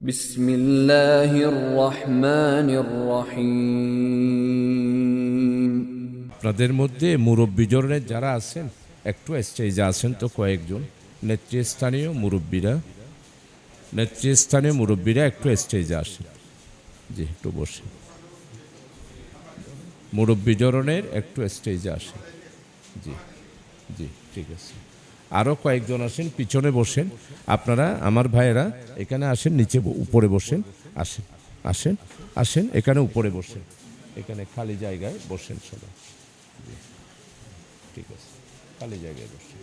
بسم الله الرحمن الرحيم আপনাদের মধ্যে মুরব্বী জনের যারা আছেন একটু স্টেজে আছেন তো কয়েকজন নেতৃস্থানীয় মুরব্বীরা নেতৃস্থানীয় মুরব্বীরা একটু স্টেজে আসেন জি একটু বসে মুরব্বী জনের একটু স্টেজে আসেন জি জি ঠিক আছে আরও কয়েকজন আসেন পিছনে বসেন। আপনারা আমার ভাইয়েরা এখানে আসেন নিচে উপরে বসেন আসেন আসেন আসেন এখানে উপরে বসেন। এখানে খালি জায়গায় বসেন সবাই। ঠিক আছে। খালি জায়গায় বসেন।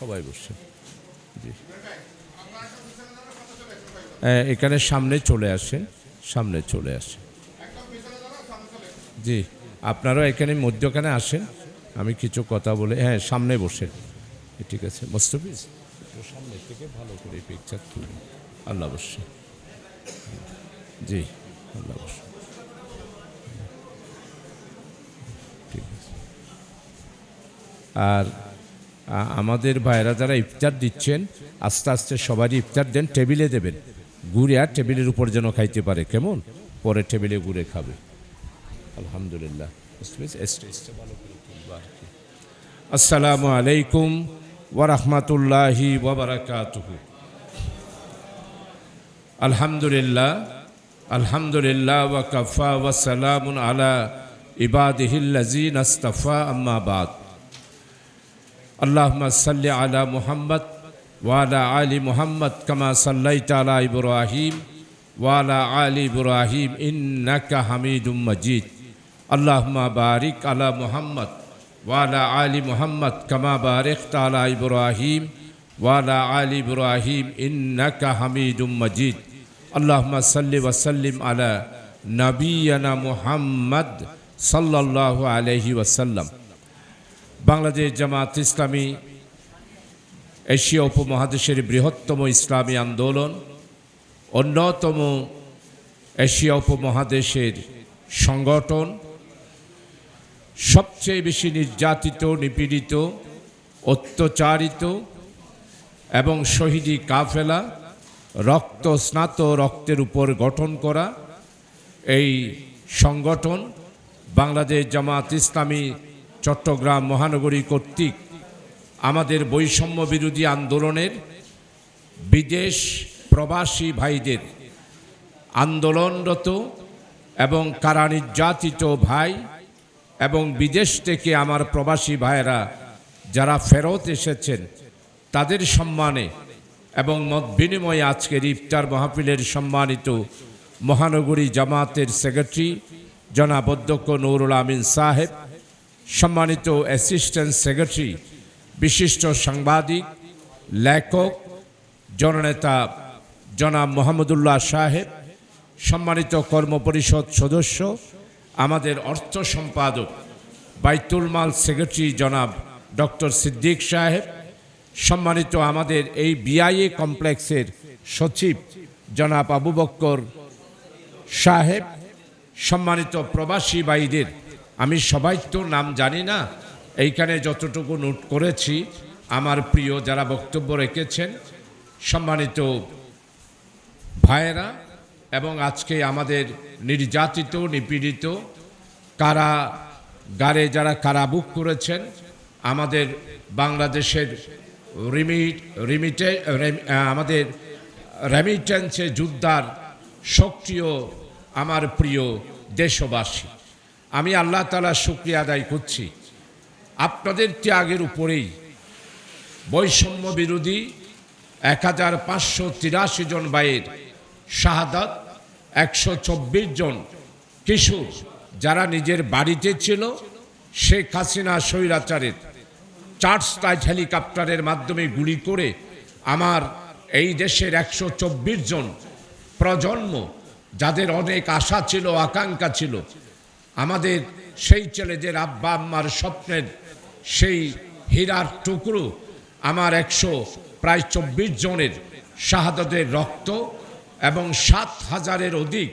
সবাই বসেন। জি। হ্যাঁ, এখানে সামনে চলে আসেন সামনে চলে আসেন। জি। আপনারাও এখানে মধ্যখানে আসেন। আমি কিছু কথা বলে হ্যাঁ সামনে বসেন। ঠিক আছে মোস্তফিজ সামনে থেকে ভালো করে পিকচার তুলুন আল্লাহ অবশ্যই। জি, আল্লাহ অবশ্যই। আর আমাদের ভাইরা যারা ইফতার দিচ্ছেন, আস্তে আস্তে সবারই ইফতার দেন, টেবিলে দেবেন। ঘুরে আর টেবিলের উপর যেন খাইতে পারে, কেমন? পরে টেবিলে ঘুরে খাবে। আলহামদুলিল্লাহ। আসসালামু আলাইকুম। ورحمة الله وبركاته. الحمد لله الحمد لله وكفى وسلام على عباده الذين استفى أما بعد. اللهم صل على محمد وعلى آل محمد كما صليت على إبراهيم وعلى آل إبراهيم إنك حميد مجيد. اللهم بارك على محمد ওয়ালা আলী মোহাম্মদ কামা বারেক তালা ইব্রাহিম, ওয়ালা আলী ইব্রাহিম ইন্নাকা হামিদুম মজিদ। আল্লাহমা সাল্লি ওয়াসাল্লিম আলা নবীনা মুহাম্মদ সাল্লাহ আলহি ওয়াসাল্লাম। বাংলাদেশ জামাত ইসলামী এশিয়া উপমহাদেশের বৃহত্তম ইসলামী আন্দোলন, অন্যতম এশিয়া উপমহাদেশের সংগঠন সবচেয়ে বেশি নির্যাতিত, নিপীড়িত, অত্যাচারিত এবং শহীদি কাফেলা রক্ত, স্নাত রক্তের উপর গঠন করা এই সংগঠন বাংলাদেশ জামাত ইসলামী চট্টগ্রাম মহানগরী কর্তৃক আমাদের বৈষম্য বিরোধী আন্দোলনের বিদেশ প্রবাসী ভাইদের আন্দোলনরত এবং কারা নির্যাতিত ভাই এবং বিদেশ থেকে আমার প্রবাসী ভাইয়েরা যারা ফেরত এসেছেন, তাদের সম্মানে এবং মত বিনিময়ে আজকের ইফতার মাহফিলের সম্মানিত মহানগরী জামাতের সেক্রেটারি জনাব অধ্যক্ষ নুরুল আমিন সাহেব, সম্মানিত অ্যাসিস্ট্যান্ট সেক্রেটারি, বিশিষ্ট সাংবাদিক, লেখক, জননেতা জনাব মোহাম্মদুল্লাহ সাহেব, সম্মানিত কর্মপরিষদ সদস্য আমাদের অর্থ সম্পাদক বাইতুল মাল সেক্রেটারি জনাব ডক্টর সিদ্দিক সাহেব, সম্মানিত আমাদের এই বিআইএ কমপ্লেক্সের সচিব জনাব আবু বক্কর সাহেব, সম্মানিত প্রবাসী ভাইদের, আমি সবাই তো নাম জানি না, এইখানে যতটুকু নোট করেছি, আমার প্রিয় যারা বক্তব্য রেখেছেন, সম্মানিত ভাইয়েরা এবং আজকে আমাদের নির্যাতিত, নিপীড়িত, কারা গারে যারা কারাবুক করেছেন, আমাদের বাংলাদেশের রিমিট, রিমিটে, রেম- আমাদের রেমিটেন্সে যোদ্ধার সক্রিয় আমার প্রিয় দেশবাসী। আমি আল্লাহ তালা শুক্রিয়া আদায় করছি। আপনাদের ত্যাগের উপরেই বৈষম্য বিরোধী এক হাজার পাঁচশো তিরাশি জন বাইয়ের শাহাদাত একশো চব্বিশ জন কিশোর যারা নিজের বাড়িতে ছিল, শেখ হাসিনা স্বৈরাচারের চার্জ টাইট হেলিকপ্টারের মাধ্যমে গুলি করে আমার এই দেশের একশো চব্বিশ জন প্রজন্ম, যাদের অনেক আশা ছিল, আকাঙ্ক্ষা ছিল, আমাদের সেই ছেলেদের আব্বা আম্মার স্বপ্নের সেই হীরার টুকরো, আমার একশো প্রায় চব্বিশ জনের শাহাদতের রক্ত এবং সাত হাজারের অধিক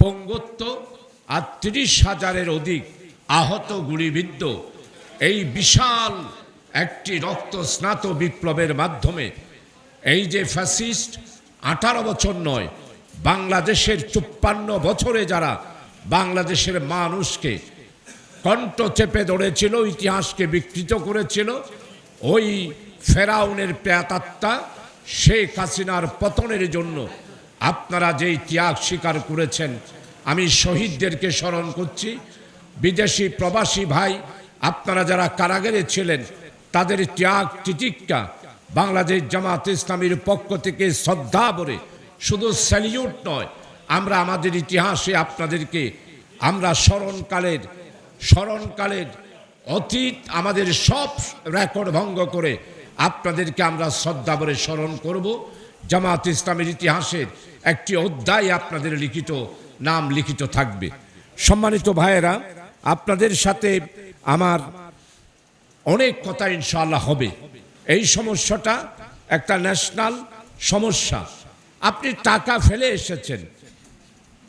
পঙ্গত্ব আর তিরিশ হাজারের অধিক আহত গুলিবিদ্ধ। এই বিশাল একটি রক্ত স্নাত বিপ্লবের মাধ্যমে এই যে ফ্যাসিস্ট আঠারো বছর নয়, বাংলাদেশের চুপ্পান্ন বছরে যারা বাংলাদেশের মানুষকে কণ্ঠ চেপে ধরেছিল, ইতিহাসকে বিকৃত করেছিল, ওই ফেরাউনের প্রেতাত্মা শেখ হাসিনার পতনের জন্য আপনারা যেই ত্যাগ স্বীকার করেছেন, আমি শহীদদেরকে স্মরণ করছি। বিদেশি প্রবাসী ভাই, আপনারা যারা কারাগারে ছিলেন, তাদের ত্যাগ তিতিক্ষা বাংলাদেশ জামাত ইসলামীর পক্ষ থেকে শ্রদ্ধা ভরে শুধু স্যালিউট নয়, আমরা আমাদের ইতিহাসে আপনাদেরকে, আমরা স্মরণকালের স্মরণকালের অতীত আমাদের সব রেকর্ড ভঙ্গ করে আপনাদেরকে আমরা শ্রদ্ধা ভরে স্মরণ করব। জামাত ইসলামের ইতিহাসের একটি অধ্যায় আপনাদের লিখিত, নাম লিখিত থাকবে। সম্মানিত ভাইয়েরা, আপনাদের সাথে আমার অনেক কথা ইনশাআল্লাহ হবে। এই সমস্যাটা একটা ন্যাশনাল সমস্যা। আপনি টাকা ফেলে এসেছেন।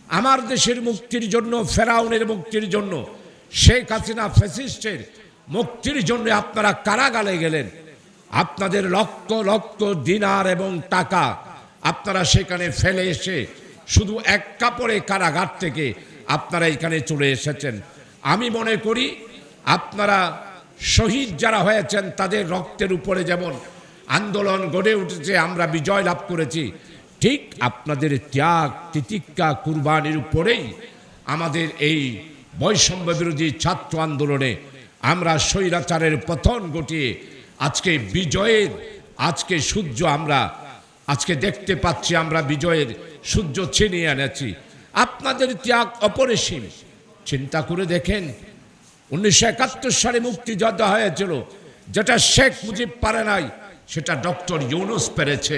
আমার দেশের মুক্তির জন্য, ফেরাউনের মুক্তির জন্য, শেখ হাসিনা ফেসিস্টের মুক্তির জন্য আপনারা কারাগালে গেলেন। আপনাদের লক্ষ লক্ষ দিনার এবং টাকা আপনারা সেখানে ফেলে এসে শুধু এক কাপড়ে কারাগার থেকে আপনারা এখানে চলে এসেছেন। আমি মনে করি আপনারা শহীদ যারা হয়েছেন তাদের রক্তের উপরে যেমন আন্দোলন গড়ে উঠেছে, আমরা বিজয় লাভ করেছি, ঠিক আপনাদের ত্যাগ, তিতিক্ষা, কুরবানির উপরেই আমাদের এই বৈষম্য বিরোধী ছাত্র আন্দোলনে আমরা স্বৈরাচারের পতন ঘটিয়ে আজকে বিজয়ের, আজকে সূর্য আমরা, আজকে দেখতে পাচ্ছি আমরা বিজয়ের, সূর্য ছিনিয়ে এনেছি। আপনাদের ত্যাগ অপরিসীম। চিন্তা করে দেখেন, উনিশশো একাত্তর সালে মুক্তিযোদ্ধা হয়েছিল। যেটা শেখ মুজিব পারে নাই, সেটা ডক্টর ইউনুস পেরেছে।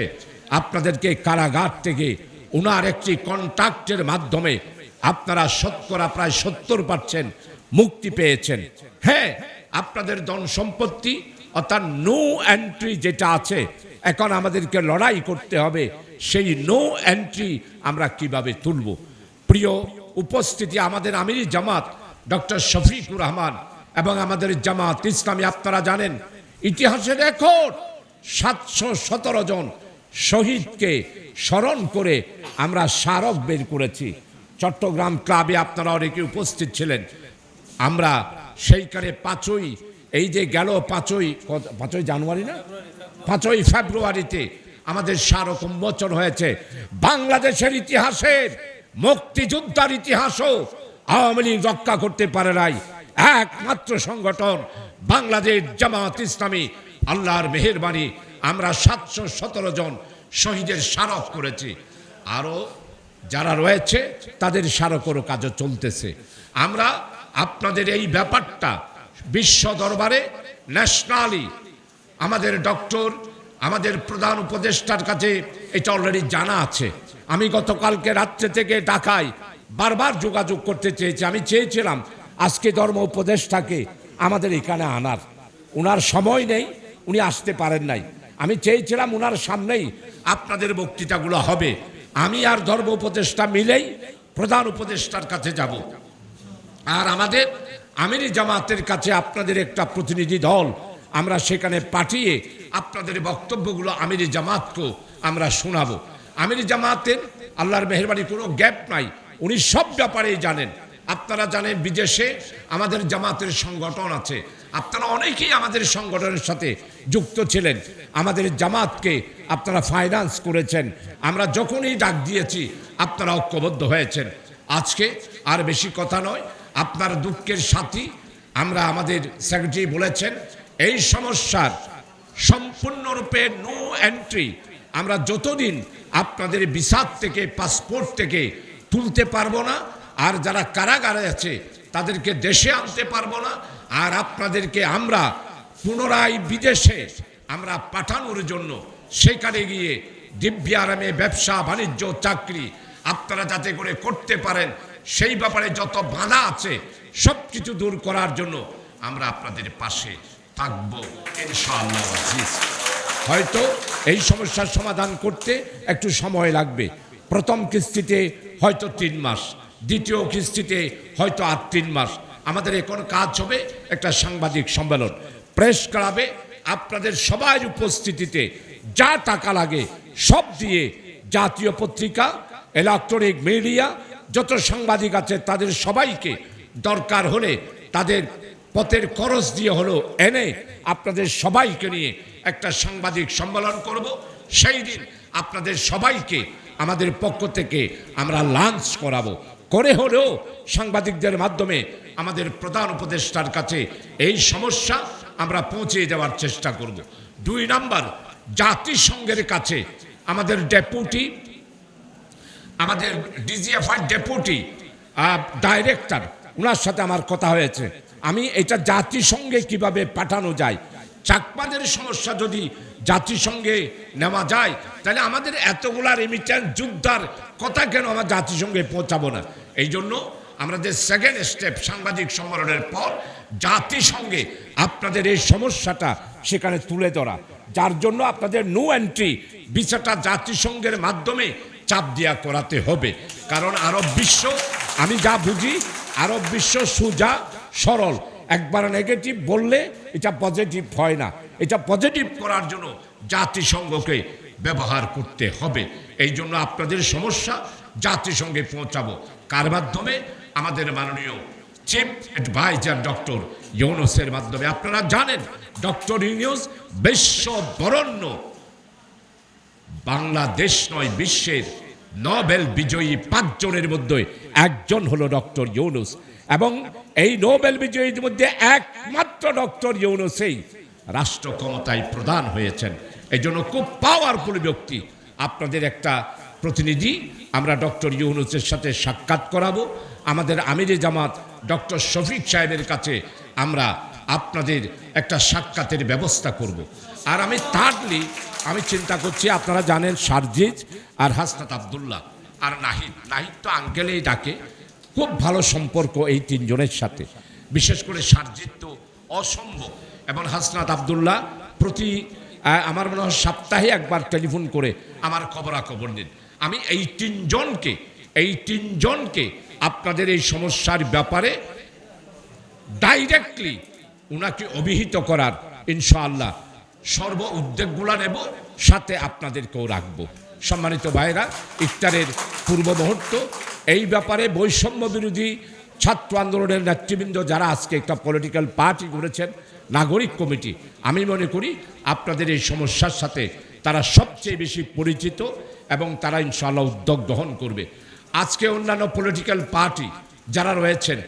আপনাদেরকে কারাগার থেকে ওনার একটি কন্ট্রাক্টের মাধ্যমে আপনারা শতকরা প্রায় সত্তর পার্সেন্ট মুক্তি পেয়েছেন। হ্যাঁ আপনাদের ধন সম্পত্তি অর্থাৎ নো এন্ট্রি যেটা আছে, এখন আমাদেরকে লড়াই করতে হবে, সেই নো এন্ট্রি আমরা কীভাবে তুলব? প্রিয় উপস্থিতি, আমাদের আমিরি জামাত, ডক্টর শফিকুর রহমান এবং আমাদের জামাত ইসলামী, আপনারা জানেন, ইতিহাসের রেকর্ড সাতশো সতেরো জন শহীদকে স্মরণ করে আমরা স্মারক বের করেছি। চট্টগ্রাম ক্লাবে আপনারা অনেকে উপস্থিত ছিলেন। আমরা সেইখানে পাঁচই এই যে গেল পাঁচই পাঁচই জানুয়ারি না? পাঁচই ফেব্রুয়ারিতে আমাদের স্মারক উন্মোচন হয়েছে। বাংলাদেশের ইতিহাসের মুক্তিযোদ্ধার ইতিহাসও আওয়ামী লীগ রক্ষা করতে পারে নাই। একমাত্র সংগঠন বাংলাদেশ জামাত ইসলামী। আল্লাহর মেহেরবানি, আমরা সাতশো সতেরো জন শহীদের স্মারক করেছি। আরও যারা রয়েছে, তাদের স্মারকেরও কাজও চলতেছে। আমরা আপনাদের এই ব্যাপারটা বিশ্ব দরবারে ন্যাশনালি আমাদের ডক্টর আমাদের প্রধান উপদেষ্টার কাছে এটা অলরেডি জানা আছে। আমি গতকালকে রাত্রে থেকে ঢাকায় বারবার যোগাযোগ করতে চেয়েছি। আমি চেয়েছিলাম আজকে ধর্ম উপদেষ্টাকে আমাদের এখানে আনার। ওনার সময় নেই, উনি আসতে পারেন নাই। আমি চেয়েছিলাম ওনার সামনেই আপনাদের বক্তৃতাগুলো হবে। আমি আর ধর্ম উপদেষ্টা মিলেই প্রধান উপদেষ্টার কাছে যাব। আর আমাদের আমিরি জামাতের কাছে আপনাদের একটা প্রতিনিধি দল আমরা সেখানে পাঠিয়ে আপনাদের বক্তব্যগুলো আমিরি জামাতকেও আমরা শোনাবো। আমিরি জামাতের আল্লাহর মেহরবানি, কোনো গ্যাপ নাই। উনি সব ব্যাপারেই জানেন। আপনারা জানেন বিদেশে আমাদের জামাতের সংগঠন আছে। আপনারা অনেকেই আমাদের সংগঠনের সাথে যুক্ত ছিলেন। আমাদের জামাতকে আপনারা ফাইন্যান্স করেছেন। আমরা যখনই ডাক দিয়েছি, আপনারা ঐক্যবদ্ধ হয়েছেন। আজকে আর বেশি কথা নয়। আপনার দুঃখের সাথী, আমরা আমাদের সেক্রেটারি বলেছেন, এই সমস্যার সম্পূর্ণরূপে নো এন্ট্রি আমরা যতদিন আপনাদের বিসাদ থেকে পাসপোর্ট থেকে তুলতে পারব না, আর যারা কারাগারে আছে, তাদেরকে দেশে আনতে পারব না, আর আপনাদেরকে আমরা পুনরায় বিদেশে আমরা পাঠানোর জন্য সেখানে গিয়ে দিব্য আরামে ব্যবসা, বাণিজ্য, চাকরি আপনারা যাতে করে করতে পারেন সেই ব্যাপারে যত বাধা আছে সব কিছু দূর করার জন্য আমরা আপনাদের পাশে থাকব হয়তো এই সমস্যার সমাধান করতে একটু সময় লাগবে। প্রথম কিস্তিতে হয়তো তিন মাস, দ্বিতীয় কিস্তিতে হয়তো আর তিন মাস। আমাদের এখন কাজ হবে একটা সাংবাদিক সম্মেলন। প্রেস ক্লাবে আপনাদের সবার উপস্থিতিতে যা টাকা লাগে সব দিয়ে জাতীয় পত্রিকা ইলেকট্রনিক মিডিয়া যত সাংবাদিক আছে, তাদের সবাইকে দরকার হলে তাদের পথের খরচ দিয়ে হলো এনে আপনাদের সবাইকে নিয়ে একটা সাংবাদিক সম্মেলন করব। সেই দিন আপনাদের সবাইকে আমাদের পক্ষ থেকে আমরা লাঞ্চ করাবো। করে হলেও সাংবাদিকদের মাধ্যমে আমাদের প্রধান উপদেষ্টার কাছে এই সমস্যা আমরা পৌঁছে দেওয়ার চেষ্টা করব। দুই নাম্বার, জাতিসংঘের কাছে আমাদের ডেপুটি আমাদের ডিজিএফআই ডেপুটি ডাইরেক্টর ওনার সাথে আমার কথা হয়েছে। আমি এটা জাতিসংঘে কীভাবে পাঠানো যায়? চাকমাদের সমস্যা যদি জাতিসংঘে নেওয়া যায়, তাহলে আমাদের এতগুলা রেমিটেন্স যুদ্ধার কথা কেন আমার জাতিসংঘে পৌঁছাবো না? এই জন্য আমাদের সেকেন্ড স্টেপ সাংবাদিক সম্মেলনের পর জাতিসংঘে আপনাদের এই সমস্যাটা সেখানে তুলে ধরা। যার জন্য আপনাদের নো এন্ট্রি বিচারটা জাতিসংঘের মাধ্যমে চাপ দিয়া করাতে হবে। কারণ আরব বিশ্ব, আমি যা বুঝি, আরব বিশ্ব সুজা, সরল। একবার নেগেটিভ বললে এটা পজিটিভ হয় না। এটা পজিটিভ করার জন্য জাতিসংঘকে ব্যবহার করতে হবে। এই জন্য আপনাদের সমস্যা, জাতিসংঘে পৌঁছাবো। কার মাধ্যমে? আমাদের মাননীয় চিফ অ্যাডভাইজার ডক্টর ইউনুসের মাধ্যমে। আপনারা জানেন, ডক্টর ইউনুস বিশ্ব বরণ্য বাংলাদেশ নয়, বিশ্বের নোবেল বিজয়ী পাঁচজনের মধ্যে একজন হলো ডক্টর ইউনুস। এবং এই নোবেল বিজয়ীর মধ্যে একমাত্র ডক্টর ইউনুসেই রাষ্ট্র ক্ষমতায় প্রদান হয়েছেন। এই জন্য খুব পাওয়ারফুল ব্যক্তি। আপনাদের একটা প্রতিনিধি, আমরা ডক্টর ইউনুসের সাথে সাক্ষাৎ করাবো। আমাদের আমিরে জামাত ডক্টর শফিক সাহেবের কাছে আমরা আপনাদের একটা সাক্ষাতের ব্যবস্থা করব। আর আমি থার্ডলি আমি চিন্তা করছি, আপনারা জানেন সারজিজ আর হাসনাত আবদুল্লাহ আর নাহিদ। নাহিদ তো আঙ্কেলেই ডাকে। খুব ভালো সম্পর্ক এই তিনজনের সাথে। বিশেষ করে সারজিৎ তো অসম্ভব। এবং হাসনাত আবদুল্লাহ প্রতি আমার মনে হয় সপ্তাহে একবার টেলিফোন করে আমার খবরাখবর নিন। আমি এই তিনজনকে এই তিনজনকে আপনাদের এই সমস্যার ব্যাপারে ডাইরেক্টলি ওনাকে অভিহিত করার, ইনশাআল্লাহ সর্ব উদ্যোগগুলো নেব, সাথে আপনাদেরকেও রাখব। সম্মানিত ভাইরা ইফতারের পূর্ব মুহূর্ত। এই ব্যাপারে বৈষম্য বিরোধী ছাত্র আন্দোলনের নেতৃবৃন্দ যারা আজকে একটা পলিটিক্যাল পার্টি করেছেন, নাগরিক কমিটি, আমি মনে করি আপনাদের এই সমস্যার সাথে তারা সবচেয়ে বেশি পরিচিত এবং তারা ইনশাআল্লাহ উদ্যোগ গ্রহণ করবে। আজকে অন্যান্য পলিটিক্যাল পার্টি যারা রয়েছেন,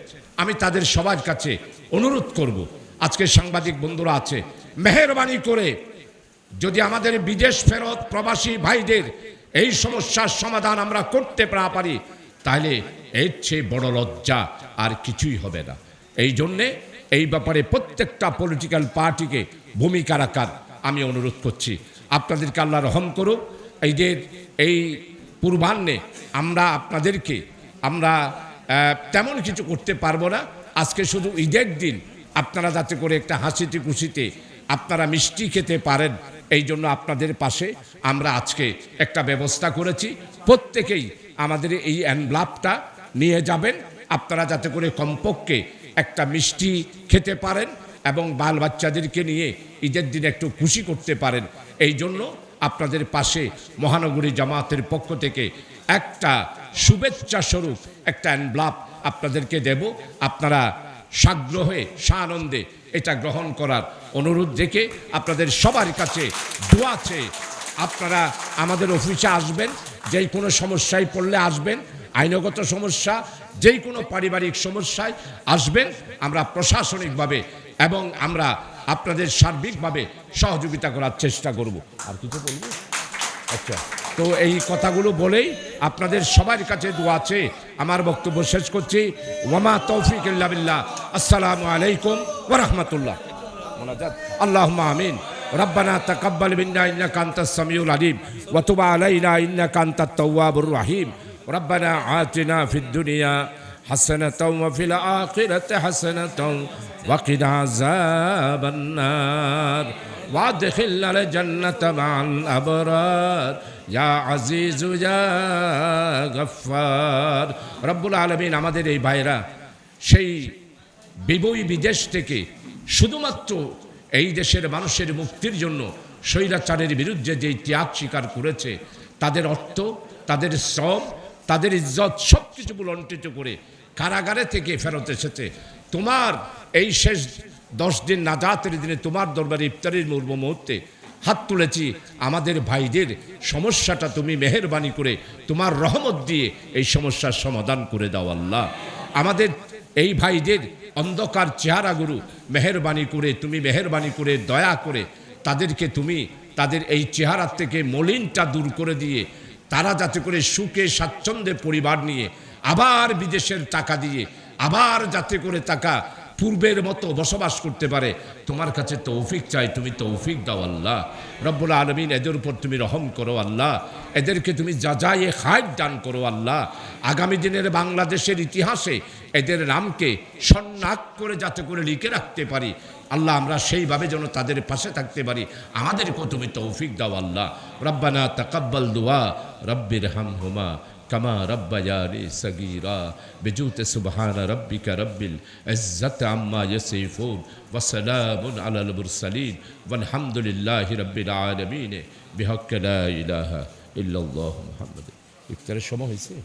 আমি তাদের সবার কাছে অনুরোধ করব। আজকে সাংবাদিক বন্ধুরা আছে মেহরবানি করে যদি আমাদের বিদেশ ফেরত প্রবাসী ভাইদের এই সমস্যার সমাধান আমরা করতে না পারি, তাহলে এর চেয়ে বড় লজ্জা আর কিছুই হবে না। এই জন্যে এই ব্যাপারে প্রত্যেকটা পলিটিক্যাল পার্টিকে ভূমিকা রাখার আমি অনুরোধ করছি। আপনাদেরকে আল্লাহ রহম করুক, এই যে এই পূর্বাহ্নে আমরা আপনাদেরকে, আমরা তেমন কিছু করতে পারব না। আজকে শুধু ঈদের দিন আপনারা যাতে করে একটা হাসিতে খুশিতে আপনারা মিষ্টি খেতে পারেন। এই জন্য আপনাদের পাশে আমরা আজকে একটা ব্যবস্থা করেছি। প্রত্যেকেই আমাদের এই অ্যানব্লাপটা নিয়ে যাবেন। আপনারা যাতে করে কমপক্ষে একটা মিষ্টি খেতে পারেন এবং বাল বাচ্চাদেরকে নিয়ে ঈদের দিন একটু খুশি করতে পারেন। এই জন্য আপনাদের পাশে মহানগরী জামাতের পক্ষ থেকে একটা শুভেচ্ছা স্বরূপ একটা অ্যানব্লাপ আপনাদেরকে দেব। আপনারা সাগ্রহে, সানন্দে এটা গ্রহণ করার অনুরোধ রেখে আপনাদের সবার কাছে দোয়া আছে আপনারা আমাদের অফিসে আসবেন, যেই কোনো সমস্যায় পড়লে আসবেন, আইনগত সমস্যা, যেই কোনো পারিবারিক সমস্যায় আসবেন, আমরা প্রশাসনিকভাবে এবং আমরা আপনাদের সার্বিকভাবে সহযোগিতা করার চেষ্টা করব। আর কিছু বলব? আচ্ছা তো এই কথাগুলো বলেই আপনাদের সবার কাছে দোয়া আছে আমার বক্তব্য শেষ করছি। ওয়ামা তৌফিক আসসালামু আলাইকুম ওয়া রাহমাতুল্লাহ। মোনাজাত আল্লাহুম্মা আমিন ربنا تقبل منا انك انت السميع العليم وتب علينا انك انت التواب الرحيم ربنا آتنا في الدنيا حسنة وفي الآخرة حسنة وقنا عذاب النار وادخلنا الجنة مع الأبرار يا عزيز يا غفار رب العالمين আমাদের এই ভাইরা সেই বিবই বিদেশ থেকে শুধুমাত্র এই দেশের মানুষের মুক্তির জন্য স্বৈরাচারের বিরুদ্ধে যেই ত্যাগ স্বীকার করেছে, তাদের অর্থ, তাদের শ্রম, তাদের ইজ্জত সব কিছু বুলন্টিত করে কারাগারে থেকে ফেরত এসেছে। তোমার এই শেষ দশ দিন নাজাতের দিনে তোমার দরবারে ইফতারির মুর্ম মুহূর্তে হাত তুলেছি। আমাদের ভাইদের সমস্যাটা তুমি মেহরবানি করে তোমার রহমত দিয়ে এই সমস্যার সমাধান করে দাও আল্লাহ। আমাদের এই ভাইদের অন্ধকার চেহারা গুরু, মেহরবানি করে, তুমি মেহরবানি করে, দয়া করে তাদেরকে তুমি তাদের এই চেহারার থেকে মলিনটা দূর করে দিয়ে, তারা যাতে করে সুখে স্বাচ্ছন্দ্যে পরিবার নিয়ে আবার বিদেশের টাকা দিয়ে, আবার যাতে করে টাকা পূর্বের মতো বসবাস করতে পারে, তোমার কাছে তৌফিক চাই, তুমি তৌফিক দাও আল্লাহ। রব্বুল আলমিন এদের উপর তুমি রহম করো আল্লাহ। এদেরকে তুমি যা যাই হাইট দান করো আল্লাহ। আগামী দিনের বাংলাদেশের ইতিহাসে এদের নামকে সন্ন্যাক করে যাতে করে লিখে রাখতে পারি আল্লাহ আমরা সেইভাবে যেন তাদের পাশে থাকতে পারি আমাদেরকেও তুমি তৌফিক দাও আল্লাহ রব্বানা তাকাব্বাল দুয়া রব্বির হাম হুমা كما ربياني صغيرا بجوت سبحان ربك رب العزة عما يصفون وسلام على المرسلين والحمد لله رب العالمين بحق لا إله إلا الله محمد ইফতারের সময় হয়েছে